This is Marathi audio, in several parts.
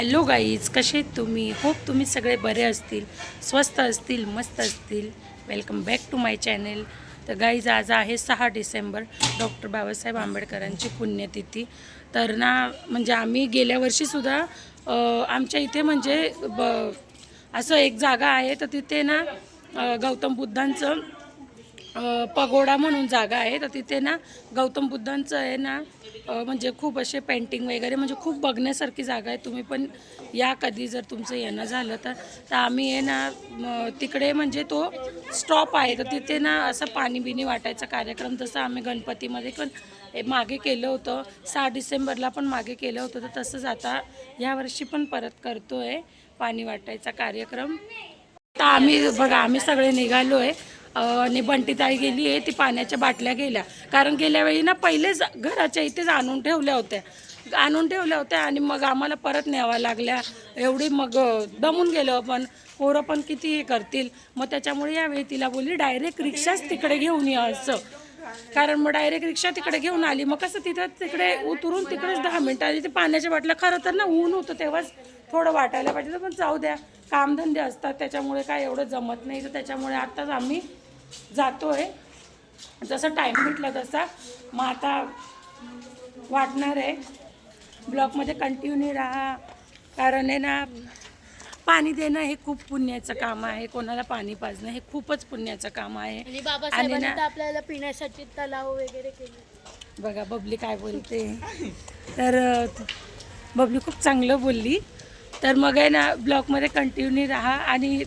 हॅलो गाईज कसे आहेत तुम्ही? होप तुम्ही सगळे बरे असतील स्वस्त असतील मस्त असतील. Welcome back to my channel तर गाईज आज आहे सहा डिसेंबर. डॉक्टर बाबासाहेब आंबेडकरांची पुण्यतिथी. तर ना म्हणजे आम्ही गेल्या वर्षीसुद्धा आमच्या इथे म्हणजे ब असं एक जागा आहे. तर तिथे ना गौतम बुद्धांचं पगोडा म्हणून जागा आहे. तर तिथे ना गौतम बुद्धांचं आहे ना म्हणजे खूप असे पेंटिंग वगैरे म्हणजे खूप बघण्यासारखी जागा आहे. तुम्ही पण या कधी जर तुमचं येणं झालं तर. तर आम्ही आहे ना तिकडे म्हणजे तो स्टॉप आहे. तर तिथे ना असं पाणी बिणी वाटायचा कार्यक्रम जसं आम्ही गणपतीमध्ये पण मागे केलं होतं. सहा डिसेंबरला पण मागे केलं होतं. तर तसंच आता यावर्षी पण परत करतो आहे पाणी वाटायचा कार्यक्रम. तर आम्ही बघा आम्ही सगळे निघालो आहे आणि बंटीताई गेली आहे ती पाण्याच्या बाटल्या गेल्या. कारण गेल्या वेळी ना पहिलेच घराच्या इथेच आणून ठेवल्या होत्या. आणून ठेवल्या होत्या आणि मग आम्हाला परत न्यावा लागल्या. एवढी मग दमून गेलो आपण. पोरं पण किती हे करतील. मग त्याच्यामुळे यावेळी तिला बोलली डायरेक्ट रिक्षाच तिकडे घेऊन या असं. कारण मग डायरेक्ट रिक्षा तिकडे घेऊन आली. मग कसं तिथं तिकडे उतरून तिकडेच दहा मिनटं आली. ते पाण्याच्या बाटल्या खरं तर ना ऊन होतं तेव्हाच थोडं वाटायला पाहिजे पण जाऊ द्या. कामधंदे असतात त्याच्यामुळे काय एवढं जमत नाही. तर त्याच्यामुळे आत्ताच आम्ही जातोय. जसं टाईम भेटला तसा. मग आता वाटणार आहे. ब्लॉकमध्ये कंटिन्यू राहा. कारण आहे ना पाणी देणं हे खूप पुण्याचं काम आहे. कोणाला पाणी पाजणं हे खूपच पुण्याचं काम आहे. आणि ना- आपल्याला पिण्यासाठी तलाव वगैरे केले. बघा बबली काय बोलते. तर बबली खूप चांगलं बोलली. तर मग आहे ना ब्लॉकमध्ये कंटिन्यू राहा आणि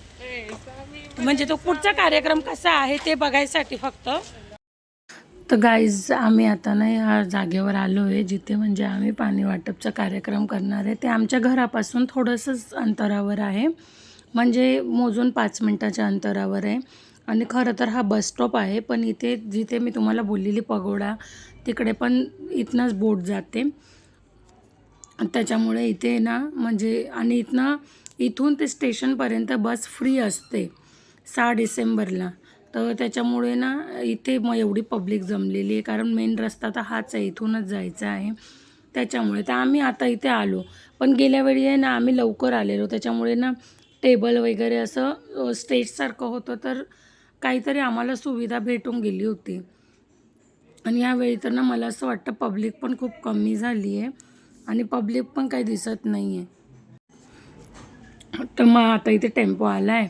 म्हणजे तो पुढचा कार्यक्रम कसा आहे ते बघायसाठी फक्त. तर गाईज आम्ही आता ना या जागेवर आलो आहे जिथे म्हणजे आम्ही पाणी वाटपचा कार्यक्रम करणार आहे. ते आमच्या घरापासून थोडंसंच अंतरावर आहे. म्हणजे मोजून पाच मिनटाच्या अंतरावर आहे. आणि खरं तर हा बस स्टॉप आहे पण इथे जिथे मी तुम्हाला बोललेली पगोडा तिकडे पण इथनंच बोट जाते. त्याच्यामुळे इथे ना म्हणजे आणि इथनं इथून ते स्टेशनपर्यंत बस फ्री असते. सहा डिसेंबरला. तर त्याच्यामुळे ना इथे मग एवढी पब्लिक जमलेली आहे. कारण मेन रस्ता तर हाच आहे इथूनच जायचा आहे. त्याच्यामुळे तर आम्ही आता इथे आलो. पण गेल्या वेळी आहे ना आम्ही लवकर आलेलो. त्याच्यामुळे ना टेबल वगैरे असं स्टेजसारखं होतं. तर काहीतरी आम्हाला सुविधा भेटून गेली होती. आणि यावेळी तर ना मला असं वाटतं पब्लिक पण खूप कमी झाली आहे. आणि पब्लिक पण काही दिसत नाही आहे तर मग आता इथे टेम्पो आला आहे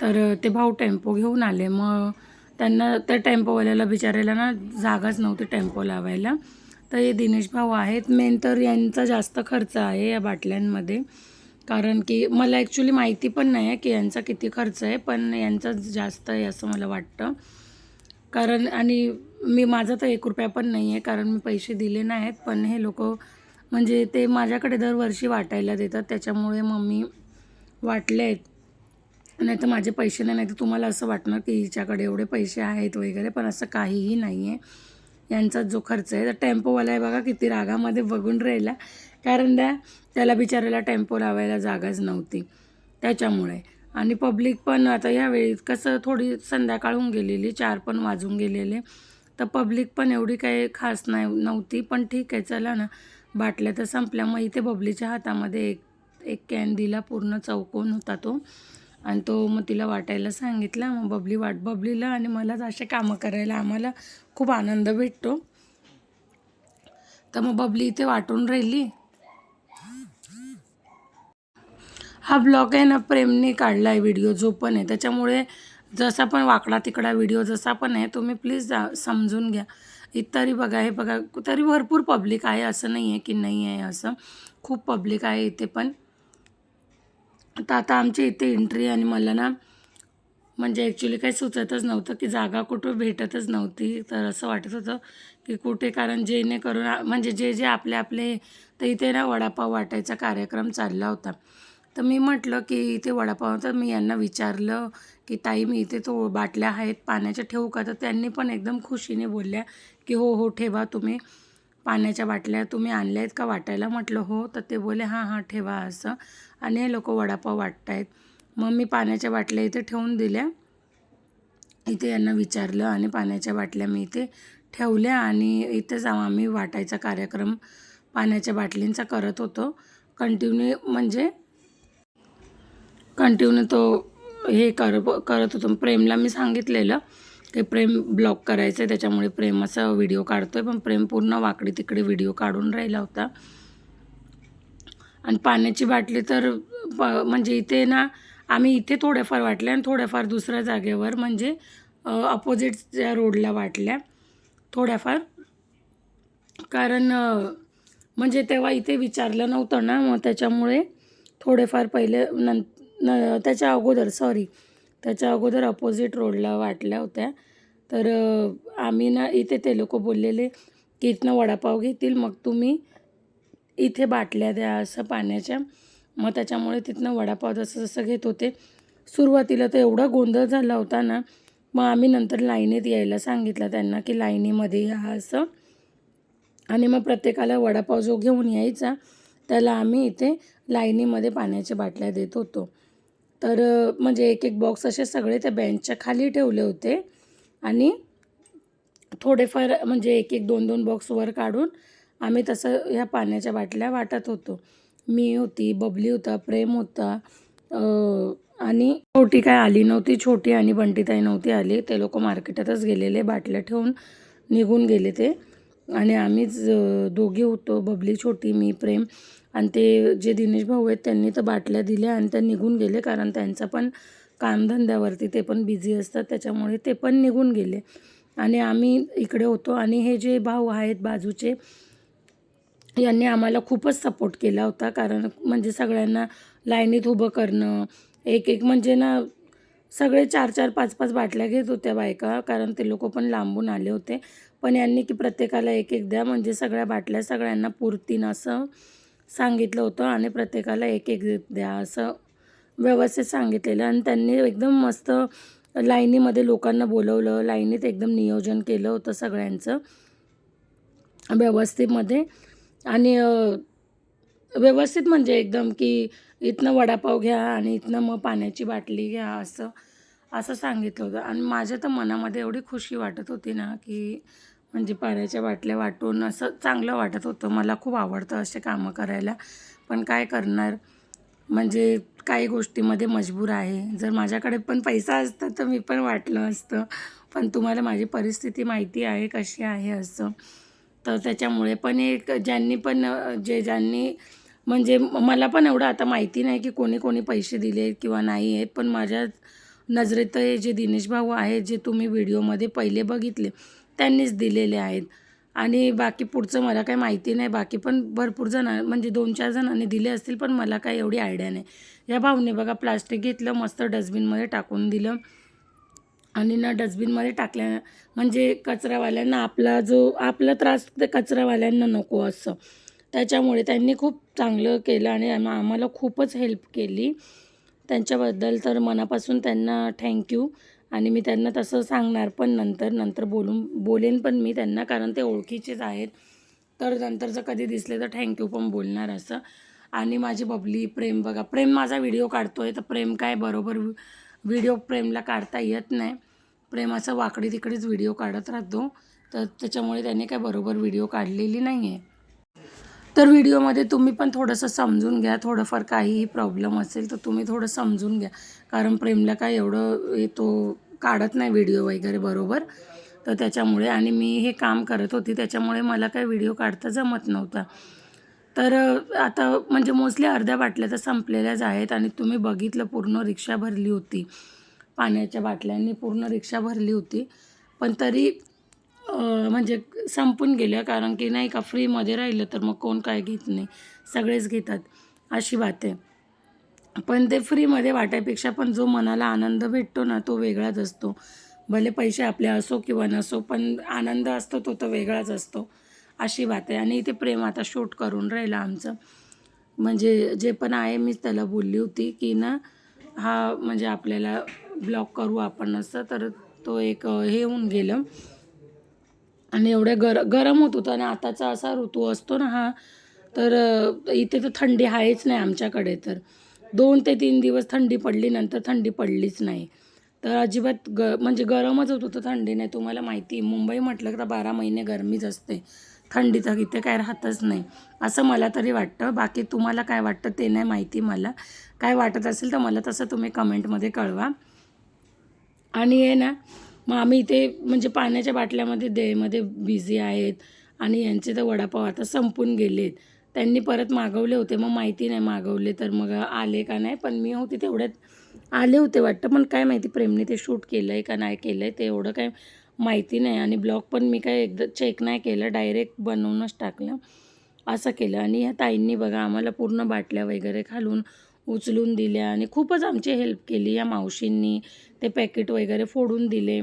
तर ते भाऊ टेम्पो घेऊन आले. मग त्यांना त्या टेम्पोवाल्याला बिचारायला ना जागाच नव्हती टेम्पो लावायला. तर हे दिनेश भाऊ आहेत. मेन तर यांचा जास्त खर्च आहे या बाटल्यांमध्ये. कारण की मला ॲक्च्युली माहिती पण नाही आहे की यांचा किती खर्च आहे पण यांचा जास्त आहे असं मला वाटतं. कारण आणि मी माझा तर एक रुपया पण नाही आहे कारण मी पैसे दिले नाहीत. पण हे लोक म्हणजे ते माझ्याकडे दरवर्षी वाटायला देतात. त्याच्यामुळे मग मी वाटले आहेत नाही तर माझे पैसे नाही नाही तर तुम्हाला असं वाटणार की हिच्याकडे एवढे पैसे आहेत वगैरे पण असं काहीही नाही आहे यांचा जो खर्च आहे तर टेम्पोवाला आहे बघा किती रागामध्ये बघून राहिला. कारण त्या त्याला बिचारायला टेम्पो लावायला जागाच नव्हती. त्याच्यामुळे. आणि पब्लिक पण आता यावेळी कसं थोडी संध्याकाळ होऊन गेलेली चार पण वाजून गेलेले. तर पब्लिक पण एवढी काही खास नाही नव्हती. पण ठीक आहे चला ना. बाटल्या तर संपल्या. मग इथे बबलीच्या हातामध्ये एक एक कॅन दिला. पूर्ण चौकोन होता तो. आणि तो मग तिला वाटायला सांगितला मग बबली वाट बबलीला आणि मलाच असे कामं करायला आम्हाला खूप आनंद भेटतो. तर मग बबली इथे वाटून राहिली. हा ब्लॉग आहे ना प्रेमने काढला आहे व्हिडिओ जो पण आहे. त्याच्यामुळे जसा पण वाकडा तिकडा व्हिडिओ जसा पण आहे तुम्ही प्लीज जा समजून घ्या. इतरी बघा हे बघा तरी भरपूर पब्लिक आहे असं नाही आहे की नाही आहे असं. खूप पब्लिक आहे इथे पण. तर आता आमची इथे एंट्री आणि मला ना म्हणजे ॲक्च्युली काही सुचतच नव्हतं की जागा कुठं भेटतच नव्हती. तर असं वाटत होतं की कुठे कारण जेणेकरून म्हणजे जे जे आपले आपले तर इथे ना वडापाव वाटायचा कार्यक्रम चालला होता. तर मी म्हटलं की इथे वडापाव तर मी यांना विचारलं की ताई मी इथे तो बाटल्या आहेत पाण्याच्या ठेवू का? तर त्यांनी पण एकदम खुशीने बोलल्या की हो हो ठेवा तुम्ही. पाण्याच्या बाटल्या तुम्ही आणल्या आहेत का वाटायला? म्हटलं हो. तर ते बोले हां हां ठेवा असं. आणि हे लोक वडापाव वाटत आहेत मग मी पाण्याच्या बाटल्या इथे ठेवून दिल्या. इथे यांना विचारलं आणि पाण्याच्या बाटल्या मी इथे ठेवल्या आणि इथेच आम्ही वाटायचा कार्यक्रम पाण्याच्या बाटलींचा करत होतो. कंटिन्यू म्हणजे कंटिन्यू तो हे कर करत होतो. प्रेमला मी सांगितलेलं ते प्रेम ब्लॉक करायचं आहे त्याच्यामुळे प्रेम असा व्हिडिओ काढतोय. पण प्रेम पूर्ण वाकडी तिकडे व्हिडिओ काढून राहिला होता. आणि पाण्याची बाटली तर प म्हणजे इथे ना आम्ही इथे थोड्याफार वाटल्या आणि थोड्याफार दुसऱ्या जागेवर म्हणजे अपोजिटच्या रोडला वाटल्या. थोड्याफार. कारण म्हणजे तेव्हा इथे विचारलं नव्हतं ना मग त्याच्यामुळे थोडेफार पहिले नं न त्याच्या अगोदर सॉरी त्याच्या अगोदर अपोजिट रोडला वाटल्या होत्या. तर आम्ही ना इथे ते लोक बोललेले की इथनं वडापाव घेतील मग तुम्ही इथे बाटल्या द्या असं पाण्याच्या. मग त्याच्यामुळे तिथनं वडापाव जसं जसं घेत होते. सुरुवातीला तर एवढा गोंधळ झाला होता ना मग आम्ही नंतर लाईनीत यायला सांगितलं त्यांना की लाईनीमध्ये या असं. आणि मग प्रत्येकाला वडापाव जो घेऊन यायचा त्याला आम्ही इथे लाईनीमध्ये पाण्याच्या बाटल्या देत होतो. तर म्हणजे एक एक बॉक्स असे सगळे त्या बेंचच्या खाली ठेवले होते. आणि थोडेफार म्हणजे एक एक दोन दोन बॉक्स वर काढून आम्ही तसं ह्या पाण्याच्या बाटल्या वाटत होतो. मी होती बबली होता प्रेम होता आणि छोटी काय आली नव्हती छोटी आणि बंटीताई नव्हती आली. ते लोक मार्केटातच गेलेले बाटल्या ठेवून निघून गेले ते. आणि आम्हीच दोघी होतो बबली छोटी मी प्रेम. आणि ते जे दिनेश भाऊ आहेत त्यांनी तर बाटल्या दिल्या आणि त्या निघून गेले कारण त्यांचा पण कामधंद्यावरती ते पण बिझी असतात त्याच्यामुळे ते पण निघून गेले. आणि आम्ही इकडे होतो आणि हे जे भाऊ आहेत बाजूचे यांनी आम्हाला खूपच सपोर्ट केला होता. कारण म्हणजे सगळ्यांना लाईनीत उभं करणं एक एक म्हणजे ना सगळे चार चार पाच पाच बाटल्या घेत होत्या बायका कारण ते लोक पण लांबून आले होते. पण यांनी की प्रत्येकाला एक एक द्या म्हणजे सगळ्या बाटल्या सगळ्यांना पुरतीन असं सांगितलं होतं आणि प्रत्येकाला एक एक द्या असं व्यवस्थित सांगितलेलं. आणि त्यांनी एकदम मस्त लाईनीमध्ये लोकांना बोलवलं लाईनीत एकदम नियोजन केलं होतं सगळ्यांचं व्यवस्थितमध्ये. आणि व्यवस्थित म्हणजे एकदम की इथनं वडापाव घ्या आणि इथनं मग पाण्याची बाटली घ्या असं असं सांगितलं होतं. आणि माझ्या तर मनामध्ये एवढी खुशी वाटत होती ना की म्हणजे पाण्याच्या बाटल्या वाटून असं चांगलं वाटत होतं. मला खूप आवडतं असे कामं करायला. पण काय करणार? म्हणजे काही गोष्टीमध्ये मजबूर आहे. जर माझ्याकडे पण पैसा असता तर मी पण वाटलं असतं. पण तुम्हाला माझी परिस्थिती माहिती आहे कशी आहे असं. तर त्याच्यामुळे पण एक ज्यांनी पण जे ज्यांनी म्हणजे मला पण एवढं आता माहिती नाही की कोणी कोणी पैसे दिले किंवा नाही आहेत. पण माझ्या नजरेत हे जे दिनेश भाऊ आहेत जे तुम्ही व्हिडिओमध्ये पहिले बघितले त्यांनीच दिलेले आहेत. आणि बाकी पुढचं मला काही माहिती नाही. बाकी पण भरपूर जण म्हणजे दोन चार जणांनी दिले असतील पण मला काही एवढी आयडिया नाही. या भाऊने बघा प्लास्टिक घेतलं मस्त डस्टबिनमध्ये टाकून दिलं. आणि ना डस्टबिनमध्ये टाकल्या म्हणजे कचरावाल्यांना आपला जो आपला त्रास ते कचरावाल्यांना नको असं. त्याच्यामुळे त्यांनी खूप चांगलं केलं आणि आम्हाला खूपच हेल्प केली. त्यांच्याबद्दल तर मनापासून त्यांना थँक्यू आणि मी त्यांना तसं सांगणार पण नंतर नंतर बोलून बोलेन पण मी त्यांना कारण ते ओळखीचेच आहेत. तर नंतर जर कधी दिसले तर थँक्यू पण बोलणार असं. आणि माझी बबली प्रेम बघा प्रेम माझा व्हिडिओ काढतो आहे तर प्रेम काय बरोबर व्हिडिओ प्रेमला काढता येत नाही. प्रेम असं वाकडी तिकडेच व्हिडिओ काढत राहतो. तर त्याच्यामुळे त्याने काय बरोबर व्हिडिओ काढलेली नाही आहे तर व्हिडिओमध्ये तुम्ही पण थोडंसं समजून घ्या थोडंफार काहीही प्रॉब्लेम असेल तर तुम्ही थोडं समजून घ्या. कारण प्रेमला काय एवढं येतो काढत नाही व्हिडिओ वगैरे बरोबर. तर त्याच्यामुळे आणि मी हे काम करत होती त्याच्यामुळे मला काही व्हिडिओ काढता जमत नव्हता. तर आता म्हणजे मोस्टली अर्ध्या बाटल्या तर संपलेल्याच आहेत आणि तुम्ही बघितलं पूर्ण रिक्षा भरली होती. पाण्याच्या बाटल्यांनी पूर्ण रिक्षा भरली होती. पण तरी म्हणजे संपून गेल्या कारण की नाही का फ्रीमध्ये राहिलं तर मग कोण काय घेत नाही. सगळेच घेतात. अशी बात आहे. पण ते फ्रीमध्ये वाटायपेक्षा पण जो मनाला आनंद भेटतो ना तो वेगळाच असतो. भले पैसे आपले असो किंवा नसो पण आनंद असतो तो तर वेगळाच असतो. अशी बात आहे. आणि इथे प्रेम आता शूट करून राहिलं आमचं. म्हणजे जे पण आहे मीच त्याला बोलली होती की ना हा म्हणजे आपल्याला ब्लॉक करू आपण असं तर तो एक हे होऊन गेलं. आणि एवढ्या गर गरम होत होतं आणि आताचा असा ऋतू असतो ना हा तर इथे तर थंडी आहेच नाही आमच्याकडे तर. दोन ते तीन दिवस थंडी पडली नंतर थंडी पडलीच नाही. तर अजिबात ग म्हणजे गरमच होत होतं थंडी नाही तुम्हाला माहिती मुंबई म्हटलं तर बारा महिने गरमीच असते. थंडी तर इथे काय राहतच नाही. असं मला तरी वाटतं. बाकी तुम्हाला काय वाटतं ते नाही माहिती मला. काय वाटत असेल तर मला तसं तुम्ही कमेंटमध्ये कळवा. आणि आहे ना मग आम्ही इथे म्हणजे पाण्याच्या बाटल्यामध्ये देमध्ये बिझी आहेत आणि यांचे तर वडापाव आता संपून गेलेत. त्यांनी परत मागवले होते. मग माहिती नाही मागवले तर मग आले का नाही. पण मी होते तेवढ्यात आले होते वाटतं. पण काय माहिती प्रेमने ते शूट केलं आहे का नाही केलं आहे ते एवढं काय माहिती नाही. आणि ब्लॉग पण मी काय एकदा चेक नाही केलं. डायरेक्ट बनवूनच टाकलं. असं केलं. आणि ह्या ताईंनी बघा आम्हाला पूर्ण बाटल्या वगैरे खालून उचलून दिल्या. आणि खूपच आमची हेल्प केली या मावशींनी. ते पॅकेट वगैरे फोडून दिले.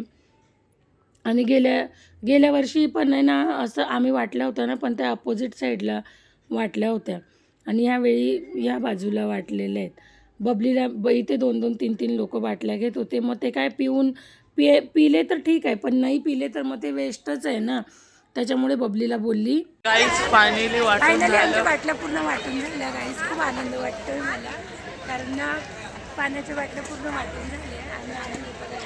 आणि गेल्या गेल्या वर्षी पण आहे ना असं आम्ही वाटलं होतं ना पण त्या अपोजिट साईडला वाटल्या होत्या. आणि ह्यावेळी ह्या बाजूला वाटलेल्या आहेत. बबलीला ब इथे दोन दोन तीन तीन लोक बाटल्या घेत होते. मग ते काय पिऊन पिये पिले तर ठीक आहे पण नाही पिले तर मग ते वेस्टच आहे ना. त्याच्यामुळे बबलीला बोलली गाईज फायनली वाटून फायनली आमच्या झालं. बाटल्या पूर्ण वाटून झाल्या गाईस खूप आनंद वाटतोय मला. कारण ना पाण्याच्या बाटल्या पूर्ण वाटून झाल्या. आणि आम्ही बघा